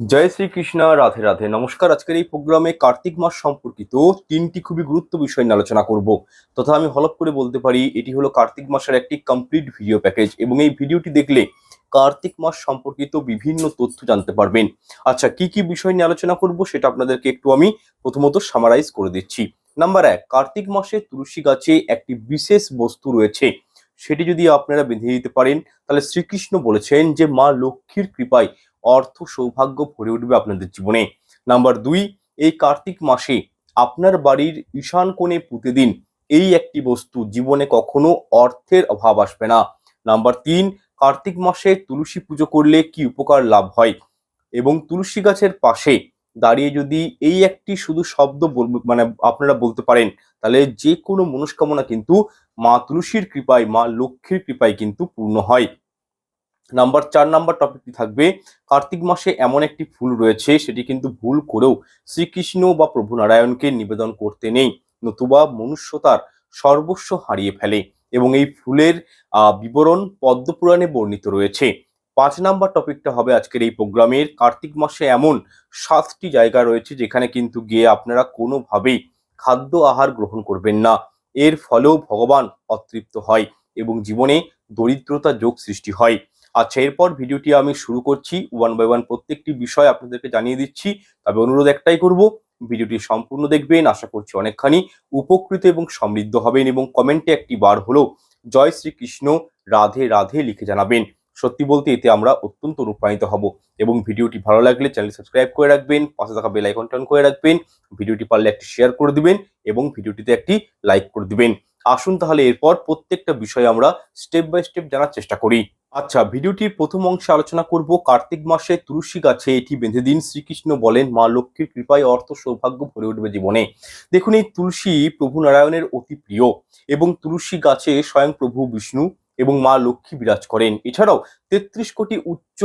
জয় শ্রীকৃষ্ণ, রাধে রাধে। নমস্কার, আজকের এই প্রোগ্রামে কার্তিক মাস সম্পর্কিত তিনটি খুবই গুরুত্ব বিষয় নিয়ে আলোচনা করব। তথা আমি হলপ করে বলতে পারি, এটি হলো কার্তিক মাসের একটি কমপ্লিট ভিডিও প্যাকেজ এবং এই ভিডিওটি দেখলে কার্তিক মাস সম্পর্কিত বিভিন্ন তথ্য জানতে পারবেন। আচ্ছা কি কি বিষয় নিয়ে আলোচনা করব সেটা আপনাদেরকে একটু আমি প্রথমত সামারাইজ করে দিচ্ছি। নাম্বার এক, কার্তিক মাসে তুলসী গাছে একটি বিশেষ বস্তু রয়েছে। সেটি যদি আপনারা বেঁধে দিতে পারেন, তাহলে শ্রীকৃষ্ণ বলেছেন যে মা লক্ষ্মীর কৃপায় অর্থ সৌভাগ্য ভরে উঠবে আপনাদের জীবনে। নাম্বার দুই, এই কার্তিক মাসে আপনার বাড়ির ঈশান কোণে পুঁতে দিন এই একটি বস্তু জীবনে কখনো অর্থের অভাব আসবে না। নাম্বার তিন, কার্তিক মাসে তুলসী পুজো করলে কি উপকার লাভ হয়? এবং তুলসী গাছের পাশে দাঁড়িয়ে যদি এই একটি শুধু শব্দ মানে আপনারা বলতে পারেন, তাহলে যে কোনো মনস্কামনা কিন্তু মা তুলসীর কৃপায়, মা লক্ষ্মীর কৃপায় কিন্তু পূর্ণ হয়। নাম্বার চার নাম্বার টপিকটি থাকবে, কার্তিক মাসে এমন একটি ফুল রয়েছে, সেটি কিন্তু ভুল করেও শ্রীকৃষ্ণ বা প্রভু নারায়ণকে নিবেদন করতে নেই। নতুবা মনুষ্যতার সর্বস্ব হারিয়ে ফেলে এবং এই ফুলের বিবরণ পদ্মপুরাণে বর্ণিত রয়েছে। পাঁচ নাম্বার টপিকটা হবে আজকের এই প্রোগ্রামের, কার্তিক মাসে এমন সাতটি জায়গা রয়েছে, যেখানে কিন্তু গিয়ে আপনারা কোনোভাবেই খাদ্য আহার গ্রহণ করবেন না। এর ফলেও ভগবান অতৃপ্ত হয় এবং জীবনে দরিদ্রতা যোগ সৃষ্টি হয়। আচ্ছা এরপর ভিডিওটি আমি শুরু করছি। ওয়ান বাই ওয়ান প্রত্যেকটি বিষয় আপনাদেরকে জানিয়ে দিচ্ছি। তবে অনুরোধ একটাই করব, ভিডিওটি সম্পূর্ণ দেখবেন। আশা করছি অনেকখানি উপকৃত এবং সমৃদ্ধ হবেন এবং কমেন্টে একটি বার হলো জয় শ্রীকৃষ্ণ, রাধে রাধে লিখে জানাবেন। সত্যি বলতে এতে আমরা অত্যন্ত অনুপ্রাণিত হব। এবং ভিডিওটি ভালো লাগলে চ্যানেল সাবস্ক্রাইব করে রাখবেন, পাশে থাকা বেল আইকন টান করে রাখবেন, ভিডিওটি পারলে একটি শেয়ার করে দিবেন এবং ভিডিওটিতে একটি লাইক করে দিবেন। আসুন তাহলে এরপর প্রত্যেকটা বিষয় আমরা স্টেপ বাই স্টেপ জানার চেষ্টা করি। আচ্ছা ভিডিওটির প্রথম অংশে আলোচনা করব কার্তিক মাসে তুলসী গাছে এটি বেঁধে দিন, শ্রীকৃষ্ণ বলেন, মা লক্ষ্মীর কৃপায় অর্থ সৌভাগ্য ভরে উঠবে জীবনে। দেখুন, এই তুলসী প্রভু নারায়ণের অতি প্রিয় এবং তুলসী গাছে স্বয়ং প্রভু বিষ্ণু এবং মা লক্ষ্মী বিরাজ করেন। এছাড়াও তেত্রিশ কোটি উচ্চ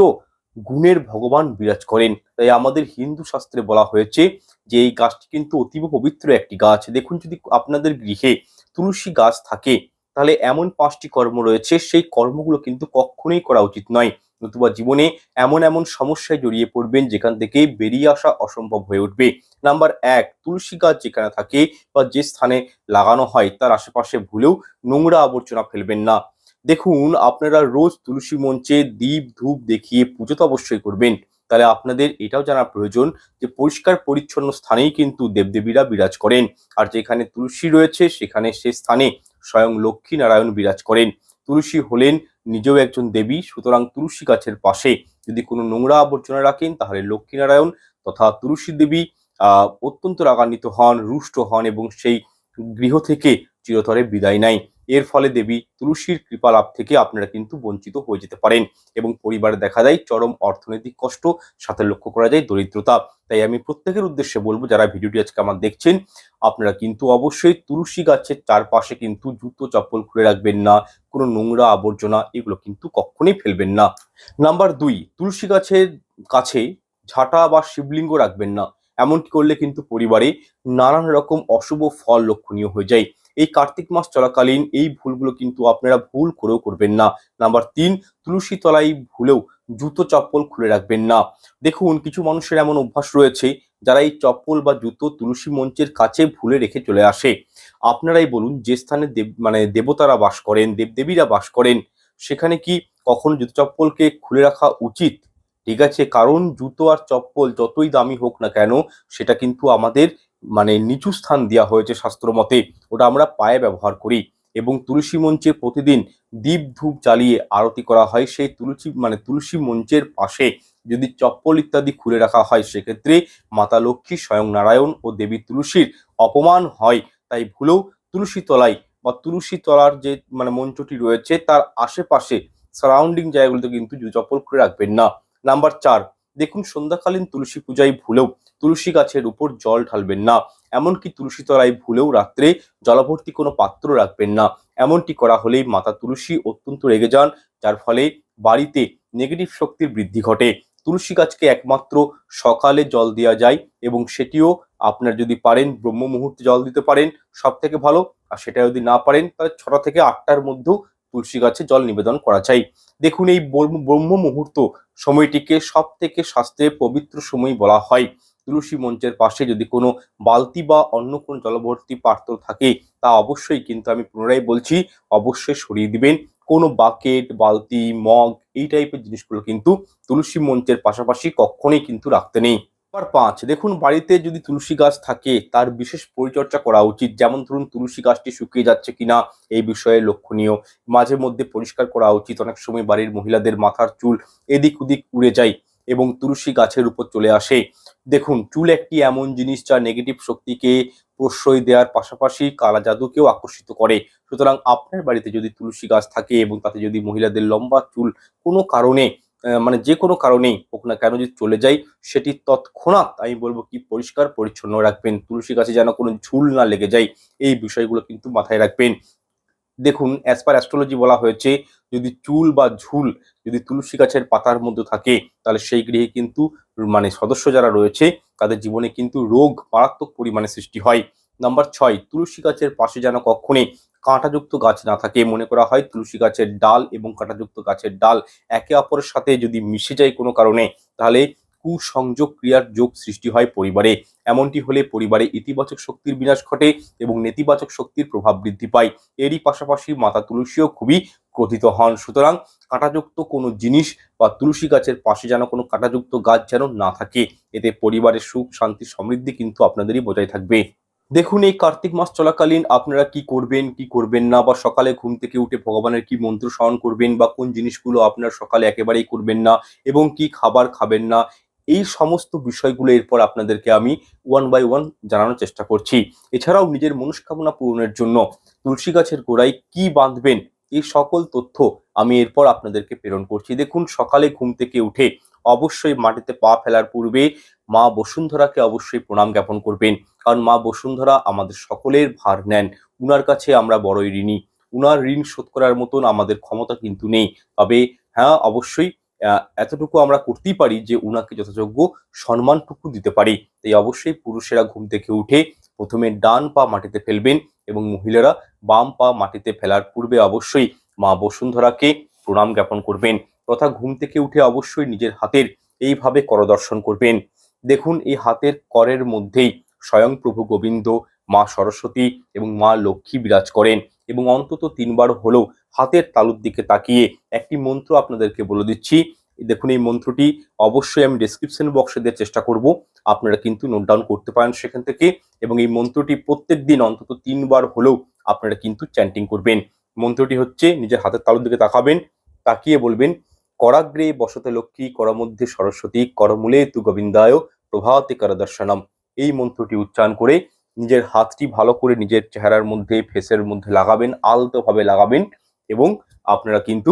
গুণের ভগবান বিরাজ করেন। তাই আমাদের হিন্দু শাস্ত্রে বলা হয়েছে যে, এই গাছটি কিন্তু অতীব পবিত্র একটি গাছ। দেখুন যদি আপনাদের গৃহে তুলসী গাছ থাকে, তাহলে এমন পাঁচটি কর্ম রয়েছে, সেই কর্মগুলো কিন্তু কখনোই করা উচিত নয়। নতুবা জীবনে এমন এমন সমস্যায় জড়িয়ে পড়বেন, যেখান থেকে বেরিয়ে আসা অসম্ভব হয়ে উঠবে। নাম্বার এক, তুলসী গাছ যেখানে থাকে বা যে স্থানে লাগানো হয়, তার আশেপাশে ভুলেও নোংরা আবর্জনা ফেলবেন না। দেখুন, আপনারা রোজ তুলসী মঞ্চে দীপ ধূপ দেখিয়ে পুজো তো অবশ্যই করবেন। তাহলে আপনাদের এটাও জানা প্রয়োজন যে, পরিষ্কার পরিচ্ছন্ন স্থানেই কিন্তু দেবদেবীরা বিরাজ করেন। আর যেখানে তুলসী রয়েছে, সেখানে সে স্থানে স্বয়ং লক্ষ্মী নারায়ণ বিরাজ করেন। তুলসী হলেন নিজেও একজন দেবী, সুতরাং তুলসী গাছের পাশে যদি কোনো নোংরা আবর্জনা রাখেন, তাহলে লক্ষ্মী নারায়ণ তথা তুলসী দেবী অত্যন্ত রাগান্বিত হন, রুষ্ট হন এবং সেই গৃহ থেকে চিরতরে বিদায় নেয়। এর ফলে দেবী তুলসীর কৃপা লাভ থেকে আপনারা কিন্তু বঞ্চিত হয়ে যেতে পারেন এবং পরিবারে দেখা যায় চরম অর্থনৈতিক কষ্ট সাথে লক্ষ্য করা যায় দরিদ্রতা। তাই আমি প্রত্যেকের উদ্দেশ্যে বলব, যারা ভিডিওটি আজকে আমার দেখছেন, আপনারা কিন্তু অবশ্যই তুলসী গাছের চারপাশে কিন্তু জুতো চপ্পল খুলে রাখবেন না, কোনো নোংরা আবর্জনা এগুলো কিন্তু কখনোই ফেলবেন না। নাম্বার দুই, তুলসী গাছের কাছে ঝাঁটা বা শিবলিঙ্গ রাখবেন না। এমনটি করলে কিন্তু পরিবারে নানান রকম অশুভ ফল লক্ষণীয় হয়ে যায়। এই কার্তিক মাস চলাকালীন এই ভুলগুলো কিন্তু আপনারা ভুল করেও করবেন না। নাম্বার তিন, তুলসী তলায় ভুলেও জুতো চপ্পল খুলে রাখবেন না। দেখুন, কিছু মানুষের এমন অভ্যাস রয়েছে, যারা এই চপ্পল বা জুতো তুলসী মঞ্চের কাছে ভুলে রেখে চলে আসে। আপনারাই বলুন, যে স্থানে দেব মানে দেবতারা বাস করেন, দেবদেবীরা বাস করেন, সেখানে কি কখনো জুতো চপ্পলকে খুলে রাখা উচিত? ঠিক আছে, কারণ জুতো আর চপ্পল যতই দামি হোক না কেন, সেটা কিন্তু আমাদের মানে নিচু স্থান দেওয়া হয়েছে শাস্ত্র মতে, ওটা আমরা পায়ে ব্যবহার করি এবং তুলসী মঞ্চে প্রতিদিন দীপ ধূপ জ্বালিয়ে আরতি করা হয়। সেই তুলসী মানে তুলসী মঞ্চের পাশে যদি চপ্পল ইত্যাদি খুলে রাখা হয়, সেক্ষেত্রে মাতা লক্ষ্মী স্বয়ং নারায়ণ ও দেবী তুলসীর অপমান হয়। তাই ভুলেও তুলসী তলায় বা তুলসী তলার যে মানে মঞ্চটি রয়েছে, তার আশেপাশে সারাউন্ডিং জায়গাগুলোতে কিন্তু জুতো চপ্পল খুলে রাখবেন না। নাম্বার চার দেখুন, সন্ধ্যাকালীন তুলসী পূজায় ভুলেও তুলসী গাছের উপর জল ঢালবেন না। এমনকি তুলসী তলায় ভুলেও রাত্রে জলাভর্তি কোনো পাত্র রাখবেন না। এমনটি করা হলেই মাতা তুলসী অত্যন্ত রেগে যান, যার ফলে বাড়িতে নেগেটিভ শক্তির বৃদ্ধি ঘটে। তুলসী গাছকে একমাত্র সকালে জল দেওয়া যায় এবং সেটিও আপনার যদি পারেন ব্রহ্ম মুহূর্তে জল দিতে পারেন সব থেকে ভালো। আর সেটা যদি না পারেন, তাহলে ছটা থেকে আটটার মধ্যেও তুলসী গাছে জল নিবেদন করা চাই। দেখুন, এই ব্রহ্ম মুহূর্ত সময়টিকে সব থেকে শাস্ত্রের পবিত্র সময় বলা হয়। তুলসী মঞ্চের পাশে যদি কোনো বালতি বা অন্য কোনো জলভর্তি পাত্র থাকে, তা অবশ্যই কিন্তু আমি পুনরায় বলছি, অবশ্যই সরিয়ে দিবেন। কোনো বাকেট, বালতি, মগ, এই টাইপের জিনিসগুলো কিন্তু তুলসী মঞ্চের পাশাপাশি কখনোই কিন্তু রাখতে নেই। নাম্বার পাঁচ। দেখুন, বাড়িতে যদি তুলসী গাছ থাকে, তার বিশেষ পরিচর্যা করা উচিত। যেমন ধরুন, তুলসী গাছটি শুকিয়ে যাচ্ছে কিনা, এই বিষয়ে লক্ষণীয়। মাঝে মধ্যে পরিষ্কার করা উচিত। অনেক সময় বাড়ির মহিলাদের মাথার চুল এদিক ওদিক উড়ে যায় এবং তুলসী গাছের উপর চলে আসে। দেখুন, চুল একটি এমন জিনিস যা নেগেটিভ শক্তিকে প্রশ্রয় দেওয়ার পাশাপাশি কালা জাদুকেও আকর্ষিত করে। সুতরাং আপনার বাড়িতে যদি তুলসী গাছ থাকে এবং তাতে যদি মহিলাদের লম্বা চুল কোনো কারণে মানে যে কোনো কারণেই হোক না কেন যদি চলে যায় সেটি তৎক্ষণাৎ আমি বলব কি পরিষ্কার, পরিচ্ছন্ন রাখবেন। তুলসী গাছে যেন কোনো ঝুল না লেগে যায়, এই বিষয়গুলো কিন্তু মাথায় রাখবেন। দেখুন অ্যাজ পার অ্যাস্ট্রোলজি বলা হয়েছে, যদি চুল বা ঝুল যদি তুলসী গাছের পাতার মধ্যে থাকে, তাহলে সেই গৃহে কিন্তু মানে সদস্য যারা রয়েছে, তাদের জীবনে কিন্তু রোগ মারাত্মক পরিমাণে সৃষ্টি হয়। নাম্বার ছয়, তুলসী গাছের পাশে যেন কখনই কাঁটাযুক্ত গাছ না থাকে। মনে করা হয় তুলসী গাছের ডাল এবং কাঁটাযুক্ত গাছের ডাল একে অপরের সাথে যদি মিশে যায় কোনো কারণে, তাহলে কুসংযোগ ক্রিয়ার যোগ সৃষ্টি হয় পরিবারে। এমনটি হলে পরিবারে ইতিবাচক শক্তির বিনাশ ঘটে এবং নেতিবাচক শক্তির প্রভাব বৃদ্ধি পায়। এরই পাশাপাশি মাতা তুলসীও খুবই ক্রোধিত হন। সুতরাং কাঁটাযুক্ত কোনো জিনিস বা তুলসী গাছের পাশে যেন কোনো কাঁটাযুক্ত গাছ যেন না থাকে, এতে পরিবারের সুখ, শান্তি, সমৃদ্ধি কিন্তু আপনাদেরই বজায় থাকবে। দেখুন এই কার্তিক মাস চলাকালীন আপনারা কি করবেন কি করবেন না? বা সকালে ঘুম থেকে উঠে ভগবানের কি মন্ত্র স্মরণ করবেন? বা কোন জিনিসগুলো আপনার সকালে একেবারেই করবেন না? এবং কি খাবার খাবেন না? এই সমস্ত বিষয়গুলো এরপর আপনাদেরকে আমি ওয়ান বাই ওয়ান জানানোর চেষ্টা করছি। এছাড়াও নিজের মনস্কামনা পূরণের জন্য তুলসী গাছের গোড়ায় কি বাঁধবেন? এই সকল তথ্য আমি এরপর আপনাদেরকে প্রেরণ করছি। দেখুন সকালে ঘুম থেকে উঠে অবশ্যই মাটিতে পা ফেলার পূর্বে মা বসুন্ধরাকে অবশ্যই প্রণাম জ্ঞাপন করবেন। কারণ মা বসুন্ধরা আমাদের সকলের ভার নেন। উনার কাছে আমরা বড়ই ঋণী। উনার ঋণ শোধ করার মতন আমাদের ক্ষমতা কিন্তু নেই। তবে হ্যাঁ অবশ্যই এতটুকু আমরা করতেই পারি যে উনাকে যথাযোগ্য সম্মানটুকু দিতে পারি। তাই অবশ্যই পুরুষেরা ঘুম থেকে উঠে প্রথমে ডান পা মাটিতে ফেলবেন এবং মহিলারা বাম পা মাটিতে ফেলার পূর্বে অবশ্যই মা বসুন্ধরাকে প্রণাম জ্ঞাপন করবেন। তথা ঘুম থেকে উঠে অবশ্যই নিজের হাতের এইভাবে করদর্শন করবেন। দেখুন, এই হাতের করের মধ্যেই স্বয়ং প্রভু গোবিন্দ, মা সরস্বতী এবং মা লক্ষ্মী বিরাজ করেন এবং অন্তত তিনবার হলেও হাতের তালুর দিকে তাকিয়ে একটি মন্ত্র আপনাদেরকে বলে দিচ্ছি। দেখুন, এই মন্ত্রটি অবশ্যই আমি ডেসক্রিপশন বক্সে দেওয়ার চেষ্টা করব। আপনারা কিন্তু নোট ডাউন করতে পারেন সেখান থেকে এবং এই মন্ত্রটি প্রত্যেক দিন অন্তত তিনবার হলেও আপনারা কিন্তু চ্যান্টিং করবেন। মন্ত্রটি হচ্ছে, নিজের হাতের তালুর দিকে তাকাবেন, তাকিয়ে বলবেন করাগ্রে বসতে লক্ষ্মী, করমধ্যে সরস্বতী, করমূলে তু গোবিন্দায় প্রভাতে করদর্শনম। এই মন্ত্রটি উচ্চারণ করে নিজের হাতটি ভালো করে নিজের চেহারার মধ্যে, ফেসের মধ্যে লাগাবেন, আলতোভাবে লাগাবেন এবং আপনারা কিন্তু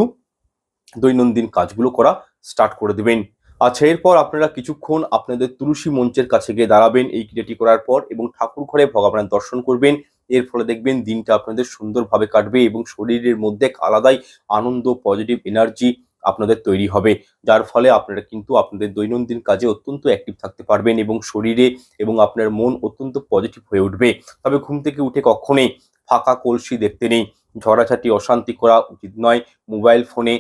দৈনন্দিন কাজগুলো করা স্টার্ট করে দেবেন। আচ্ছা এরপর আপনারা কিছুক্ষণ আপনাদের তুলসী মঞ্চের কাছে গিয়ে দাঁড়াবেন, এই ক্রিয়াটি করার পর এবং ঠাকুর ঘরে ভগবানের দর্শন করবেন। এর ফলে দেখবেন দিনটা আপনাদের সুন্দরভাবে কাটবে এবং শরীরের মধ্যে আলাদাই আনন্দ পজিটিভ এনার্জি আপনাদের তৈরি হবে। যার ফলে আপনারা কিন্তু আপনাদের দৈনন্দিন কাজে অত্যন্ত অ্যাক্টিভ থাকতে পারবেন এবং শরীরে এবং আপনার মন অত্যন্ত পজিটিভ হয়ে উঠবে। তবে ঘুম থেকে উঠে কখনোই ফাঁকা কলসি দেখতে নেই। ঝড়াঝাটি, অশান্তি করা উচিত নয়। মোবাইল ফোনে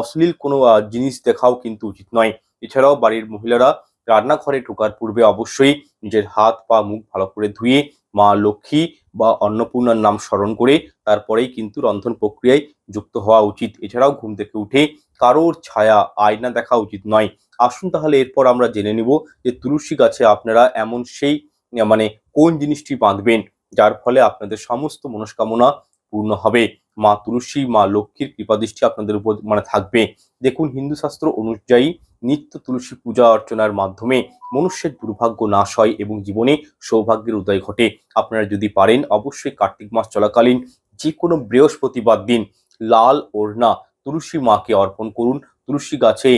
অশ্লীল কোনো জিনিস দেখাও কিন্তু উচিত নয়। এছাড়াও বাড়ির মহিলারা রান্নাঘরে ঢোকার পূর্বে অবশ্যই নিজের হাত পা, মুখ ভালো করে ধুয়ে মা লক্ষ্মী বা অন্নপূর্ণার নাম স্মরণ করে তারপরেই কিন্তু রন্ধন প্রক্রিয়ায় যুক্ত হওয়া উচিত। এছাড়াও ঘুম থেকে উঠে কারোর ছায়া আয়না দেখা উচিত নয়। আসুন তাহলে এরপর আমরা জেনে নিব যে তুলসী গাছে আপনারা এমন সেই মানে কোন জিনিসটি বাঁধবেন, যার ফলে আপনাদের সমস্ত মনস্কামনা পূর্ণ হবে। মা তুলসী, মা লক্ষ্মীর কৃপাদৃষ্টি আপনাদের উপর মানে থাকবে। দেখুন, হিন্দু শাস্ত্র অনুযায়ী নিত্য তুলসী পূজা অর্চনার মাধ্যমে মনুষ্যের দুর্ভাগ্য নাশ হয় এবং জীবনে সৌভাগ্যের উদয় ঘটে। আপনারা যদি পারেন, অবশ্যই কার্তিক মাস চলাকালীন যে কোনো বৃহস্পতিবার দিন লাল ওড়না তুলসী মাকে অর্পণ করুন। তুলসী গাছে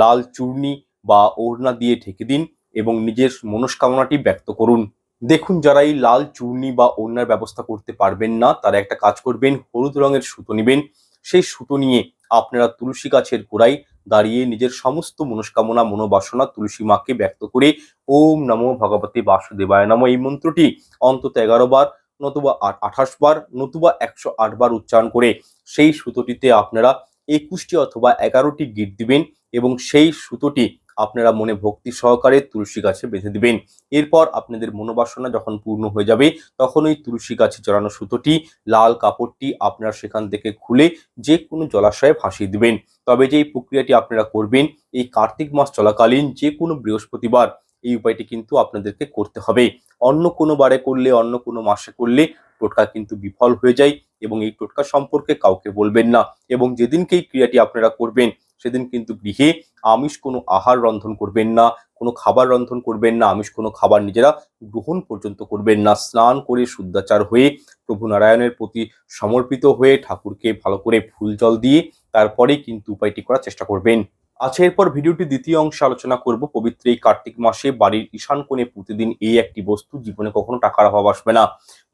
লাল চূর্ণি বা ওড়না দিয়ে ঢেকে দিন এবং নিজের মনস্কামনাটি ব্যক্ত করুন। দেখুন, যারা এই লাল চূর্ণি বা ওড়নার ব্যবস্থা করতে পারবেন না, তারা একটা কাজ করবেন, হলুদ রঙের সুতো নেবেন। সেই সুতো নিয়ে আপনারা তুলসী গাছের গোড়ায় দাঁড়িয়ে নিজের সমস্ত মনস্কামনা, মনোবাসনা তুলসী মাকে ব্যক্ত করে ওম নমো ভগবতে বাসুদেবায় নমঃ। এই মন্ত্রটি অন্তত এগারো বার নতুবা আঠাশ বার, নতুবা একশো আট বার উচ্চারণ করে সেই সুতোটিতে আপনারা একুশটি অথবা এগারোটি গিট দিবেন এবং সেই সুতোটি আপনারা মনে ভক্তি সহকারে তুলসী গাছে বেঁধে দিবেন। এরপর আপনাদের মনোবাসনা যখন পূর্ণ হয়ে যাবে তখন ওই তুলসী গাছে চড়ানো সুতোটি, লাল কাপড়টি আপনারা সেখান থেকে খুলে যে কোনো জলাশয়ে ভাসিয়ে দিবেন। তবে যে প্রক্রিয়াটি আপনারা করবেন, এই কার্তিক মাস চলাকালীন যে কোনো বৃহস্পতিবার এই উপায়টি কিন্তু আপনাদেরকে করতে হবে। অন্য কোনো বারে করলে, অন্য কোনো মাসে করলে টোটকা কিন্তু বিফল হয়ে যায় এবং এই টোটকা সম্পর্কে কাউকে বলবেন না এবং যেদিনকে এই ক্রিয়াটি আপনারা করবেন, সেদিন কিন্তু গৃহে আমিষ কোনো আহার রন্ধন করবেন না, কোনো খাবার রন্ধন করবেন না, আমিষ কোনো খাবার নিজেরা গ্রহণ পর্যন্ত করবেন না। স্নান করে শুদ্ধাচার হয়ে প্রভু নারায়ণের প্রতি সমর্পিত হয়ে ঠাকুরকে ভালো করে ফুল জল দিয়ে তারপরেই কিন্তু উপায়টি করার চেষ্টা করবেন। আচ্ছা এরপর ভিডিওটি দ্বিতীয় অংশে আলোচনা করব। পবিত্র এই কার্তিক মাসে বাড়ির ঈশান কোণে প্রতিদিন এই একটি বস্তু, জীবনে কখনো টাকার অভাব আসবে না।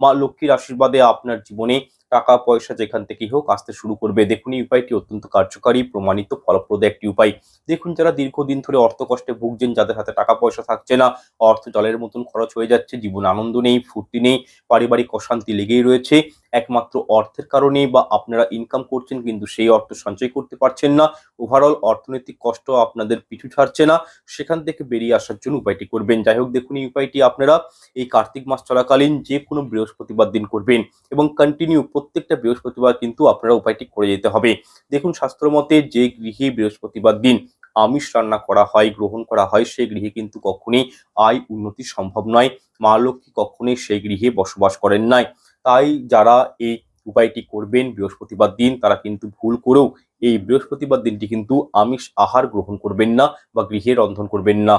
মা লক্ষ্মীর আশীর্বাদে আপনার জীবনে টাকা পয়সা যেখান থেকেই হোক আসতে শুরু করবে। দেখুন, এই উপায়টি অত্যন্ত কার্যকারী, প্রমাণিত, ফলপ্রদ একটি উপায়। দেখুন, যারা দীর্ঘদিন ধরে অর্থ কষ্টে ভুগছেন, যাদের হাতে টাকা পয়সা থাকছে না, অর্থ জলের মতন খরচ হয়ে যাচ্ছে, জীবন আনন্দ নেই, ফুর্তি নেই, পারিবারিক অশান্তি লেগেই রয়েছে, একমাত্র অর্থের কারণে বা আপনারা ইনকাম করছেন, কিন্তু সেই অর্থ সঞ্চয় করতে পারছেন না ওভারঅল অর্থনৈতিক কষ্ট আপনাদের পিছু ছাড়ছে না, সেখান থেকে বেরিয়ে আসার জন্য উপায়টি করবেন। যাই হোক, দেখুন, এই উপায়টি আপনারা এই কার্তিক মাস চলাকালীন যে কোনো বৃহস্পতিবার দিন করবেন এবং কন্টিনিউ প্রত্যেকটা বৃহস্পতিবার কিন্তু আপনারা উপায়টি করে যেতে হবে। দেখুন শাস্ত্র মতে যে গৃহে বৃহস্পতিবার দিন আমিষ রান্না করা হয়, গ্রহণ করা হয় সেই গৃহে কিন্তু কখনোই আয় উন্নতি সম্ভব নয়। মা লক্ষ্মী কখনোই সেই গৃহে বসবাস করেন নাই। তাই যারা এই উপায়টি করবেন বৃহস্পতিবার দিন, তারা কিন্তু ভুল করেও এই বৃহস্পতিবার দিনটি কিন্তু আমিষ আহার গ্রহণ করবেন না বা গৃহে রন্ধন করবেন না।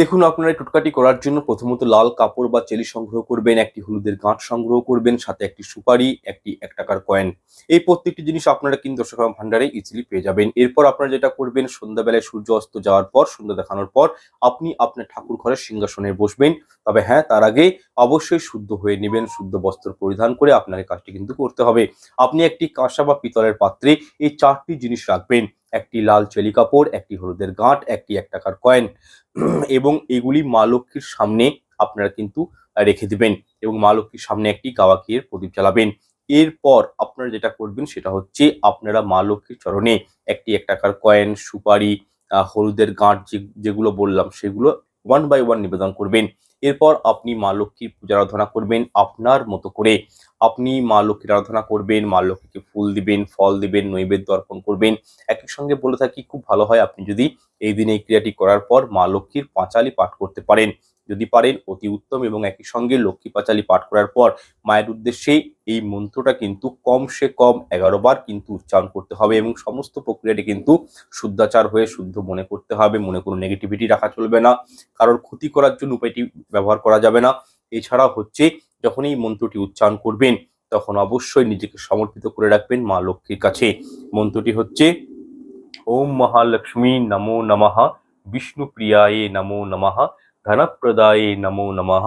দেখুন, আপনারা টোটকাটি করার জন্য প্রথমত লাল কাপড় বা চেলি সংগ্রহ করবেন, একটি হলুদের গাঁট সংগ্রহ করবেন, সাথে একটি সুপারি, একটি এক টাকার কয়েন। এই প্রত্যেকটি জিনিস আপনারা কিন্তু দশগ্রাম ভান্ডারে ইজিলি পেয়ে যাবেন। এরপর আপনারা যেটা করবেন, সন্ধ্যাবেলায় সূর্য অস্ত যাওয়ার পর, সন্ধ্যা দেখানোর পর, আপনি আপনার ঠাকুর ঘরের সিংহাসনে বসবেন। তবে হ্যাঁ তার আগে অবশ্যই শুদ্ধ হয়ে নেবেন, শুদ্ধ বস্ত্র পরিধান করে আপনাকে কাজটি কিন্তু করতে হবে। আপনি একটি কাঁসা বা পিতলের পাত্রে এই চারটি জিনিস রাখবেন। একটি লাল চেলি কাপড়, একটি হলুদের গাঁট, একটি এক টাকার কয়েন। এবং এগুলি মা লক্ষ্মীর সামনে আপনারা কিন্তু রেখে দিবেন এবং মা লক্ষ্মীর সামনে একটি গাওয়াকিয়ের প্রদীপ জ্বালাবেন। এরপর আপনারা যেটা করবেন সেটা হচ্ছে আপনারা মা লক্ষ্মীর চরণে একটি এক টাকার কয়েন, সুপারি হলুদের গাঁট যেগুলো বললাম সেগুলো ওয়ান বাই ওয়ান নিবেদন করবেন। এরপর আপনি মা লক্ষ্মীর পূজা আরাধনা করবেন আপনার মতো করে। আপনি মা লক্ষ্মীর আরাধনা করবেন, মা লক্ষ্মীকে ফুল দিবেন, ফল দিবেন, নৈবেদ্য অর্পণ করবেন। একই সঙ্গে বলে থাকি, খুব ভালো হয় আপনি যদি এই দিনে এই ক্রিয়াটি করার পর মা লক্ষ্মীর পাঁচালি পাঠ করতে পারেন। যদি পারেন, অতি উত্তম এবং একই সঙ্গে লক্ষ্মী পাঁচালি পাঠ করার পর মায়ের উদ্দেশ্যে এই মন্ত্রটা কিন্তু কমসে কম এগারো বার কিন্তু উচ্চারণ করতে হবে এবং সমস্ত প্রক্রিয়াটি কিন্তু শুদ্ধাচার হয়ে শুদ্ধ মনে করতে হবে, মনে কোনো নেগেটিভিটি রাখা চলবে না, কারোর ক্ষতি করার জন্য উপায়টি ব্যবহার করা যাবে না। এছাড়া হচ্ছে, যখন এই মন্ত্রটি উচ্চারণ করবেন, তখন অবশ্যই নিজেকে সমর্পিত করে রাখবেন মা লক্ষ্মীর কাছে। মন্ত্রটি হচ্ছে, ওম মহালক্ষ্মী নমো নমঃ, বিষ্ণুপ্রিয়ায়ে নমো নমঃ। ধনপ্রদায়ে নমো নমঃ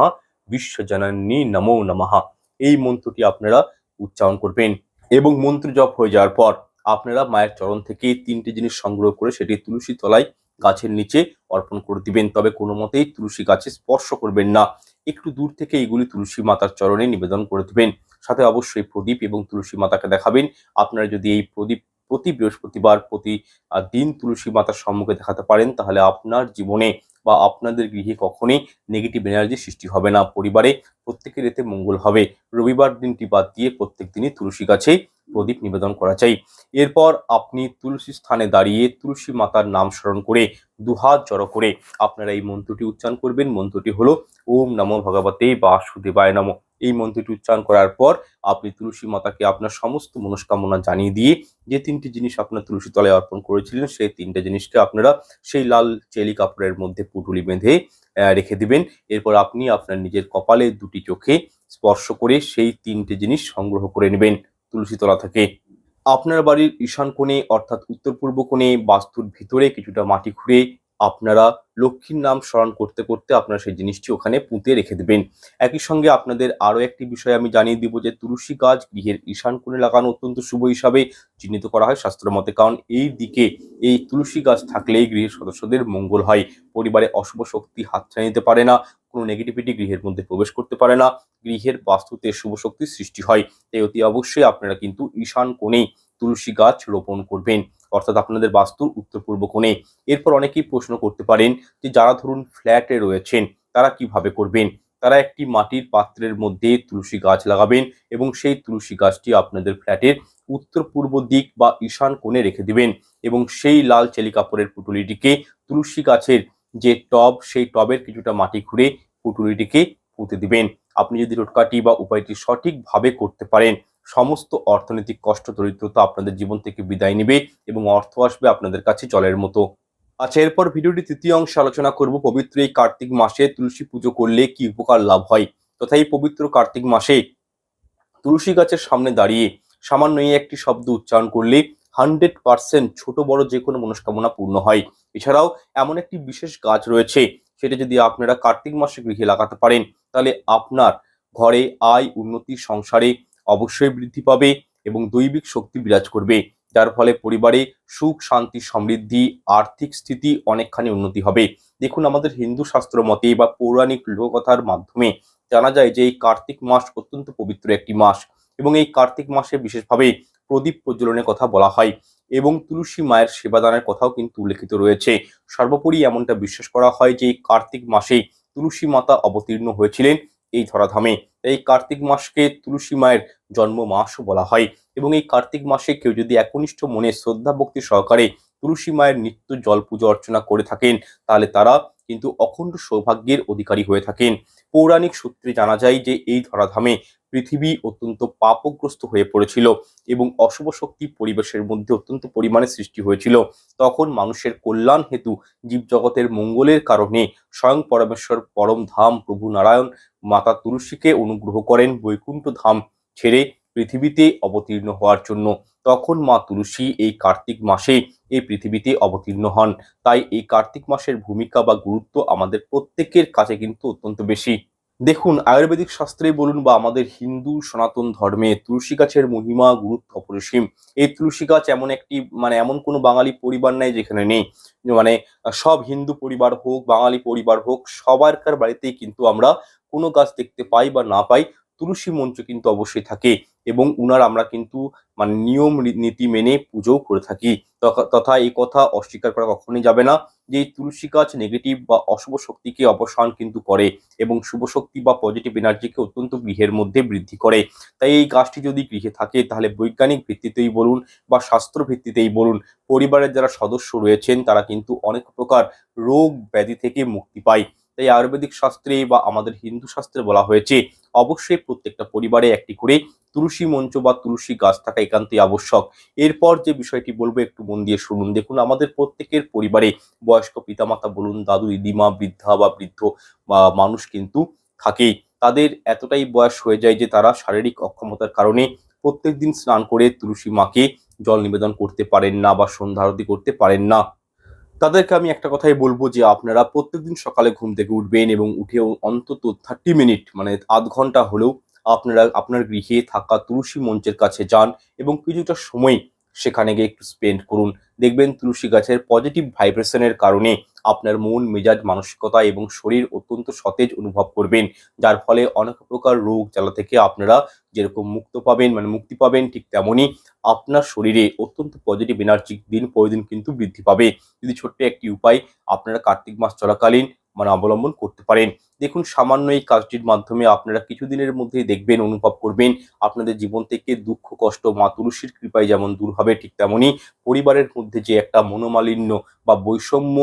বিশ্বজননী নমো নমঃ এই মন্ত্রটি আপনারা উচ্চারণ করবেন এবং মন্ত্র জপ হয়ে যাওয়ার পর আপনারা মায়ের চরণ থেকে তিনটি জিনিস সংগ্রহ করে সেটি তুলসী তলায় গাছের নিচে অর্পণ করে দিবেন। তবে কোনো মতেই তুলসী গাছে স্পর্শ করবেন না। একটু দূর থেকে এইগুলি তুলসী মাতার চরণে নিবেদন করে দিবেন। সাথে অবশ্যই প্রদীপ এবং তুলসী মাতাকে দেখাবেন। আপনারা যদি এই প্রদীপ প্রতি বৃহস্পতিবার প্রতি দিন তুলসী মাতার সম্মুখে দেখাতে পারেন, তাহলে আপনার জীবনে বা আপনাদের গৃহে কখনই নেগেটিভ এনার্জি সৃষ্টি হবে না। পরিবারে প্রত্যেকের এতে মঙ্গল হবে। রবিবার দিনটি বাদ দিয়ে প্রত্যেক দিনই তুলসী গাছে প্রদীপ নিবেদন করা চাই। এরপর আপনি তুলসী স্থানে দাঁড়িয়ে তুলসী মাতার নাম স্মরণ করে দুহাত জড়ো করে আপনারা এই মন্ত্রটি উচ্চারণ করবেন। মন্ত্রটি হলো, ওম নমো ভগবতে বাসুদেবায় নমঃ। এই মন্ত্রটি উচ্চারণ করার পর আপনি তুলসী মাতাকে আপনার সমস্ত মনস্কামনা জানিয়ে দিয়ে যে তিনটি জিনিস আপনার তুলসী তলায় অর্পণ করেছিলেন, সেই তিনটে জিনিসকে আপনারা সেই লাল চেলি কাপড়ের মধ্যে পুটুলি বেঁধে রেখে দিবেন। এরপর আপনি আপনার নিজের কপালে দুটি চোখে স্পর্শ করে সেই তিনটে জিনিস সংগ্রহ করে নেবেন তুলসী তলা থেকে। আপনার বাড়ির ঈশান কোণে অর্থাৎ উত্তর পূর্ব কোণে বাস্তুর ভিতরে কিছুটা মাটি খুঁড়ে আপনারা লক্ষ্মীর নাম স্মরণ করতে করতে আপনারা সেই জিনিসটি ওখানে পুঁতে রেখে দেবেন। একই সঙ্গে আপনাদের আরও একটি বিষয় আমি জানিয়ে দিব যে তুলসী গাছ গৃহের ঈশান কোণে লাগানো অত্যন্ত শুভ হিসাবে চিহ্নিত করা হয় শাস্ত্র মতে, কারণ এই দিকে এই তুলসী গাছ থাকলেই গৃহের সদস্যদের মঙ্গল হয়। পরিবারে অশুভ শক্তি হাতছানি নিতে পারে না, কোনো নেগেটিভিটি গৃহের মধ্যে প্রবেশ করতে পারে না, গৃহের বাস্তুতে শুভ শক্তির সৃষ্টি হয়। তাই অতি অবশ্যই আপনারা কিন্তু ঈশান কোণেই তুলসী গাছ রোপণ করবেন। অর্থাৎ আপনাদের বাস্তুর উত্তর পূর্ব কোণে। এরপর অনেকেই প্রশ্ন করতে পারেন যে, যারা ধরুন ফ্ল্যাটে রয়েছেন, তারা কীভাবে করবেন? তারা একটি মাটির পাত্রের মধ্যে তুলসী গাছ লাগাবেন এবং সেই তুলসী গাছটি আপনাদের ফ্ল্যাটের উত্তর পূর্ব দিক বা ঈশান কোণে রেখে দিবেন এবং সেই লাল চেলি কাপড়ের পুটুলিটিকে তুলসী গাছের যে টব, সেই টবের কিছুটা মাটি খুঁড়ে পুটুলিটিকে পুঁতে দিবেন। আপনি যদি টোটকাটি বা উপায়টি সঠিকভাবে করতে পারেন সমস্ত অর্থনৈতিক কষ্ট, দরিদ্রতা আপনাদের জীবন থেকে বিদায় নেবে এবং অর্থ আসবে আপনাদের কাছে জলের মতো। আচ্ছা এরপর ভিডিওটি তৃতীয় অংশে আলোচনা করব পবিত্র এই কার্তিক মাসে তুলসী পুজো করলে কি উপকার লাভ হয়? তথা এই পবিত্র কার্তিক মাসে তুলসী গাছের সামনে দাঁড়িয়ে সামান্য এই একটি শব্দ উচ্চারণ করলে হান্ড্রেড পার্সেন্ট ছোট, বড় যে কোনো মনস্কামনা পূর্ণ হয়। এছাড়াও এমন একটি বিশেষ গাছ রয়েছে, সেটা যদি আপনারা কার্তিক মাসে গৃহে লাগাতে পারেন, তাহলে আপনার ঘরে আয়, উন্নতি, সংসারে অবশ্যই বৃদ্ধি পাবে এবং দৈবিক শক্তি বিরাজ করবে। যার ফলে পরিবারে সুখ, শান্তি, সমৃদ্ধি, আর্থিক স্থিতি অনেকখানি উন্নতি হবে। দেখুন, আমাদের হিন্দু শাস্ত্র মতে বা পৌরাণিক লোককথার মাধ্যমে জানা যায় যে এই কার্তিক মাস অত্যন্ত পবিত্র একটি মাস এবং এই কার্তিক মাসে বিশেষভাবে প্রদীপ প্রজ্বলনের কথা বলা হয় এবং তুলসী মায়ের সেবাদানের কথাও কিন্তু উল্লেখিত রয়েছে। সর্বোপরি এমনটা বিশ্বাস করা হয় যে কার্তিক মাসে তুলসী মাতা অবতীর্ণ হয়েছিলেন এই ধরাধামে। এই কার্তিক মাসকে তুলসী মায়ের জন্ম মাসও বলা হয় এবং এই কার্তিক মাসে কেউ যদি একনিষ্ঠ মনে শ্রদ্ধা ভক্তি সহকারে তুলসী মায়ের নিত্য জল পুজো অর্চনা করে থাকেন, তাহলে তারা কিন্তু অখণ্ড সৌভাগ্যের অধিকারী হয়ে থাকেন। পৌরাণিক সূত্রে জানা যায় যে এই ধরাধামে পৃথিবী অত্যন্ত পাপগ্রস্ত হয়ে পড়েছিল এবং অশুভ শক্তি পরিবেশের মধ্যে অত্যন্ত পরিমাণে সৃষ্টি হয়েছিল। তখন মানুষের কল্যাণ হেতু জীবজগতের মঙ্গলের কারণে স্বয়ং পরমেশ্বর পরম ধাম প্রভু নারায়ণ মাতা তুলসীকে অনুগ্রহ করেন বৈকুণ্ঠ ধাম ছেড়ে পৃথিবীতে অবতীর্ণ হওয়ার জন্য। তখন মা তুলসী এই কার্তিক মাসে এই পৃথিবীতে অবতীর্ণ হন। তাই এই কার্তিক মাসের ভূমিকা বা গুরুত্ব আমাদের প্রত্যেকের কাছে কিন্তু অত্যন্ত বেশি। দেখুন, আয়ুর্বেদিক শাস্ত্রে বলুন বা আমাদের হিন্দু সনাতন ধর্মে তুলসী গাছের মহিমা, গুরুত্ব অপরিসীম। এই তুলসী গাছ এমন একটি মানে এমন কোনো বাঙালি পরিবার নাই যেখানে নেই। মানে সব হিন্দু পরিবার হোক, বাঙালি পরিবার হোক, সবারকার বাড়িতেই কিন্তু আমরা কোনো গাছ দেখতে পাই বা না পাই। তুলসী মঞ্চ কিন্তু অবশ্যই থাকে এবং উনার আমরা কিন্তু মানে নিয়ম নীতি মেনে পুজোও করে থাকি। তথা- এই কথা অস্বীকার করা কখনোই যাবে না যে তুলসী গাছ নেগেটিভ বা অশুভ শক্তিকে অপসারণ কিন্তু করে এবং শুভ শক্তি বা পজিটিভ এনার্জিকে অত্যন্ত গৃহের মধ্যে বৃদ্ধি করে। তাই এই গাছটি যদি গৃহে থাকে তাহলে বৈজ্ঞানিক ভিত্তিতেই বলুন বা শাস্ত্র ভিত্তিতেই বলুন, পরিবারের যারা সদস্য রয়েছেন তারা কিন্তু অনেক প্রকার রোগ ব্যাধি থেকে মুক্তি পায়। তাই আয়ুর্বেদিক শাস্ত্রে বা আমাদের হিন্দু শাস্ত্রে বলা হয়েছে, অবশ্যই প্রত্যেকটা পরিবারে একটি করে তুলসী মঞ্চ বা তুলসী গাছ থাকা একান্তই আবশ্যক। এরপর যে বিষয়টি বলব, একটু মন দিয়ে শুনুন। দেখুন, আমাদের প্রত্যেকের পরিবারে বয়স্ক পিতামাতা বলুন, দাদু, দিদিমা, বৃদ্ধা বা বৃদ্ধ বা মানুষ কিন্তু থাকেই। তাদের এতটাই বয়স হয়ে যায় যে তারা শারীরিক অক্ষমতার কারণে প্রত্যেক দিন স্নান করে তুলসী মাকে জল নিবেদন করতে পারেন না বা সন্ধ্যা আরতি করতে পারেন না। তাদেরকে আমি একটা কথাই বলব যে আপনারা প্রত্যেকদিন সকালে ঘুম থেকে উঠবেন এবং উঠেও অন্তত থার্টি মিনিট মানে আধ ঘণ্টা হলেও আপনারা, আপনার গৃহে থাকা তুলসী মঞ্চের কাছে যান এবং কিছুটা সময় সেখানে গিয়ে একটু স্পেন্ড করুন। দেখবেন তুলসী গাছের পজিটিভ ভাইব্রেশনের কারণে আপনার মন, মেজাজ, মানসিকতা এবং শরীর অত্যন্ত সতেজ অনুভব করবেন। যার ফলে অনেক প্রকার রোগ জ্বালা থেকে আপনারা যেরকম মুক্ত পাবেন মানে মুক্তি পাবেন, ঠিক তেমনই আপনার শরীরে অত্যন্ত পজিটিভ এনার্জি দিন পর দিন কিন্তু বৃদ্ধি পাবে। যদি ছোট্ট একটি উপায়, আপনারা কার্তিক মাস চলাকালীন মানে অবলম্বন করতে পারেন। দেখুন, সামান্য এই কাজটির মাধ্যমে আপনারা কিছুদিনের মধ্যেই দেখবেন, অনুভব করবেন আপনাদের জীবন থেকে দুঃখ, কষ্ট, মা তুলসীর কৃপায় যেমন দূর হবে, ঠিক তেমনই পরিবারের মধ্যে যে একটা মনোমালিন্য বা বৈষম্য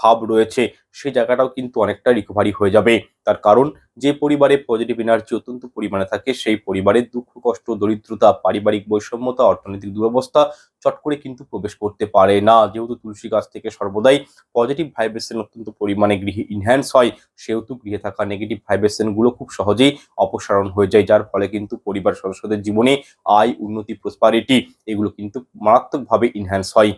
ভাব রয়েছে সেই জায়গাটাও কিন্তু অনেকটা রিকভারি হয়ে যাবে। তার কারণ, যে পরিবারে পজিটিভ এনার্জি অত্যন্ত পরিমাণে থাকে, সেই পরিবারের দুঃখ, কষ্ট, দরিদ্রতা, পারিবারিক বৈষম্যতা, অর্থনৈতিক দুরবস্থা চট করে কিন্তু প্রবেশ করতে পারে না। যেহেতু তুলসী গাছ থেকে সর্বদাই পজিটিভ ভাইব্রেশন অত্যন্ত পরিমাণে গৃহে ইনহ্যান্স হয়, সেহেতু গৃহে থাকা নেগেটিভ ভাইব্রেশনগুলো খুব সহজেই অপসারণ হয়ে যায়, যার ফলে কিন্তু পরিবার সদস্যদের জীবনে আয়, উন্নতি প্রসপারিটি এগুলো কিন্তু মারাত্মকভাবে ইনহ্যান্স হয়।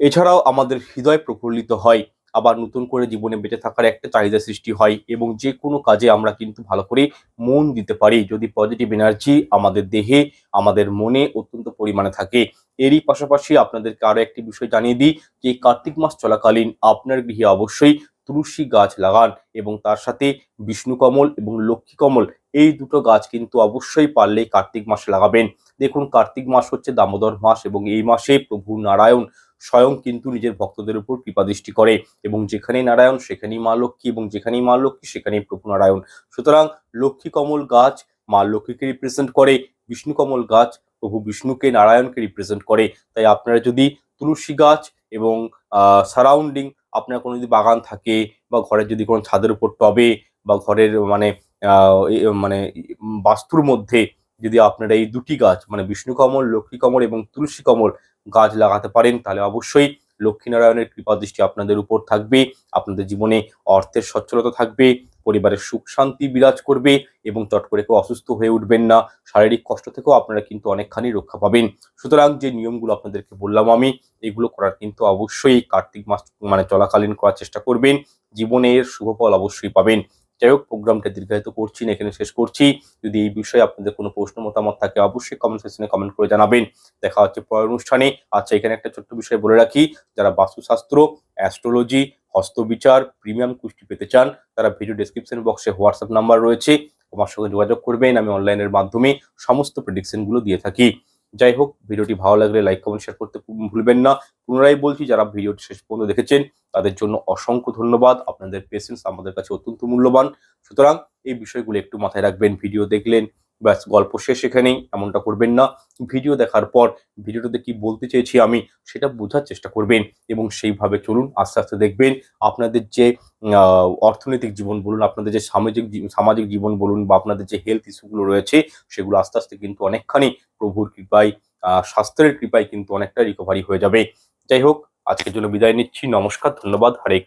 এছাড়াও আমাদের হৃদয় প্রফুল্লিত হয়, আবার নতুন করে জীবনে বেঁচে থাকার একটা চাহিদা সৃষ্টি হয় এবং যে কোনো কাজে আমরা কিন্তু ভালো করে মন দিতে পারি। যদি পজিটিভ এনার্জি আমাদের দেহে, আমাদের মনে অত্যন্ত পরিমাণে থাকে। এরই পাশাপাশি আপনাদেরকে আরও একটি বিষয় জানিয়ে দিই যে কার্তিক মাস চলাকালীন আপনার গৃহে অবশ্যই তুলসী গাছ লাগান এবং তার সাথে বিষ্ণু কমল এবং লক্ষ্মী কমল, এই দুটো গাছ কিন্তু অবশ্যই পারলে কার্তিক মাসে লাগাবেন। দেখুন, কার্তিক মাস হচ্ছে দামোদর মাস এবং এই মাসে প্রভু নারায়ণ স্বয়ং কিন্তু নিজের ভক্তদের উপর কৃপাদৃষ্টি করে এবং যেখানেই নারায়ণ, সেখানেই মা লক্ষ্মী এবং যেখানেই মা লক্ষ্মী, সেখানেই প্রভু নারায়ণ। সুতরাং লক্ষ্মী কমল গাছ মা লক্ষ্মীকে রিপ্রেজেন্ট করে, বিষ্ণু কমল গাছ প্রভু বিষ্ণুকে, নারায়ণকে রিপ্রেজেন্ট করে। তাই আপনারা যদি তুলসী গাছ এবং সারাউন্ডিং আপনার কোনো যদি বাগান থাকে বা ঘরের যদি কোনো ছাদের উপর টবে বা ঘরের মানে মানে বাস্তুর মধ্যে যদি আপনারা এই দুটি গাছ মানে বিষ্ণু কমল, লক্ষ্মী কমল এবং তুলসী কমল গাছ লাগাতে পারেন, তাহলে অবশ্যই লক্ষ্মীনারায়ণের কৃপা দৃষ্টি আপনাদের উপর থাকবে, আপনাদের জীবনে অর্থের সচ্ছলতা থাকবে, পরিবারের সুখ শান্তি বিরাজ করবে এবং চট করে কেউ অসুস্থ হয়ে উঠবেন না, শারীরিক কষ্ট থেকেও আপনারা কিন্তু অনেকখানি রক্ষা পাবেন। সুতরাং যে নিয়মগুলো আপনাদেরকে বললাম আমি, এগুলো করার কিন্তু অবশ্যই কার্তিক মাস মানে চলাকালীন করার চেষ্টা করবেন, জীবনের শুভ ফল অবশ্যই পাবেন। যাই হোক, প্রোগ্রামটা দীর্ঘায়িত করছি না এখানে শেষ করছি। যদি এই বিষয়ে আপনাদের কোনো প্রশ্ন, মতামত থাকে, অবশ্যই কমেন্ট সেকশনে কমেন্ট করে জানাবেন। দেখা হচ্ছে পরের অনুষ্ঠানে। আচ্ছা এখানে একটা ছোট্ট বিষয় বলে রাখি, যারা বাস্তুশাস্ত্র, অ্যাস্ট্রোলজি, হস্তবিচার, প্রিমিয়াম কুষ্টি পেতে চান, তারা ভিডিও ডেসক্রিপশন বক্সে হোয়াটসঅ্যাপ নাম্বার রয়েছে। আমার সঙ্গে যোগাযোগ করবেন, আমি অনলাইনের মাধ্যমে সমস্ত প্রেডিকশনগুলো দিয়ে থাকি। যাই হোক, ভিডিওটি ভালো লাগলে লাইক কমেন্ট শেয়ার করতে ভুলবেন না। পুনরায় বলছি, যারা ভিডিওটি শেষ পর্যন্ত দেখেছেন, তাদের জন্য অসংখ্য ধন্যবাদ। আপনাদের পেশেন্স আমাদের কাছে অত্যন্ত মূল্যবান। সুতরাং এই বিষয়গুলো একটু মাথায় রাখবেন, ভিডিও দেখলেন ব্যাস, গল্প শেষ এখানেই, এমনটা করবেন না। ভিডিও দেখার পর ভিডিওটাতে কি বলতে চেয়েছি আমি, সেটা বোঝার চেষ্টা করবেন এবং সেইভাবে চলুন, আস্তে আস্তে দেখবেন আপনাদের যে অর্থনৈতিক জীবন বলুন, আপনাদের যে সামাজিক সামাজিক জীবন বলুন বা আপনাদের যে হেলথ ইস্যুগুলো রয়েছে, সেগুলো আস্তে আস্তে কিন্তু অনেকখানি প্রভুর কৃপায় শাস্ত্রের কৃপায় কিন্তু অনেকটা রিকভারি হয়ে যাবে। যাই হোক, আজকের জন্য বিদায় নিচ্ছি। নমস্কার, ধন্যবাদ। হরে কৃষ্ণ।